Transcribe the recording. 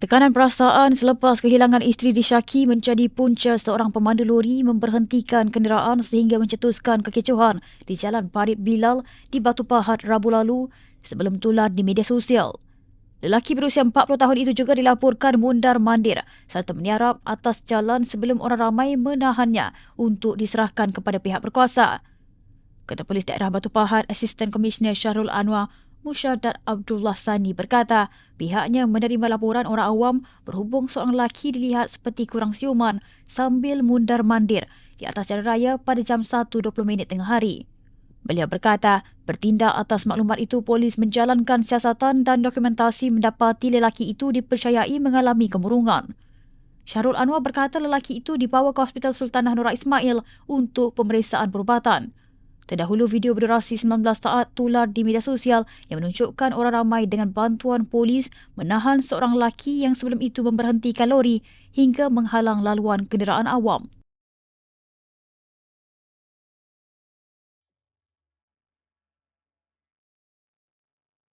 Tekanan perasaan selepas kehilangan isteri disyaki menjadi punca seorang pemandu lori memberhentikan kenderaan sehingga mencetuskan kekecohan di Jalan Parit Bilal di Batu Pahat Rabu lalu sebelum tular di media sosial. Lelaki berusia 40 tahun itu juga dilaporkan mundar mandir serta meniarap atas jalan sebelum orang ramai menahannya untuk diserahkan kepada pihak berkuasa. Ketua Polis Daerah Batu Pahat, Asisten Komisioner Syahrul Anwar Musyadat Abdullah Sani berkata pihaknya menerima laporan orang awam berhubung seorang lelaki dilihat seperti kurang siuman sambil mundar mandir di atas jalan raya pada jam 1.20 minit tengah hari. Beliau berkata, bertindak atas maklumat itu polis menjalankan siasatan dan dokumentasi mendapati lelaki itu dipercayai mengalami kemurungan. Syarul Anwar berkata lelaki itu dibawa ke Hospital Sultanah Nura Ismail untuk pemeriksaan perubatan. Terdahulu video berdurasi 19 saat tular di media sosial yang menunjukkan orang ramai dengan bantuan polis menahan seorang lelaki yang sebelum itu memberhentikan lori hingga menghalang laluan kenderaan awam.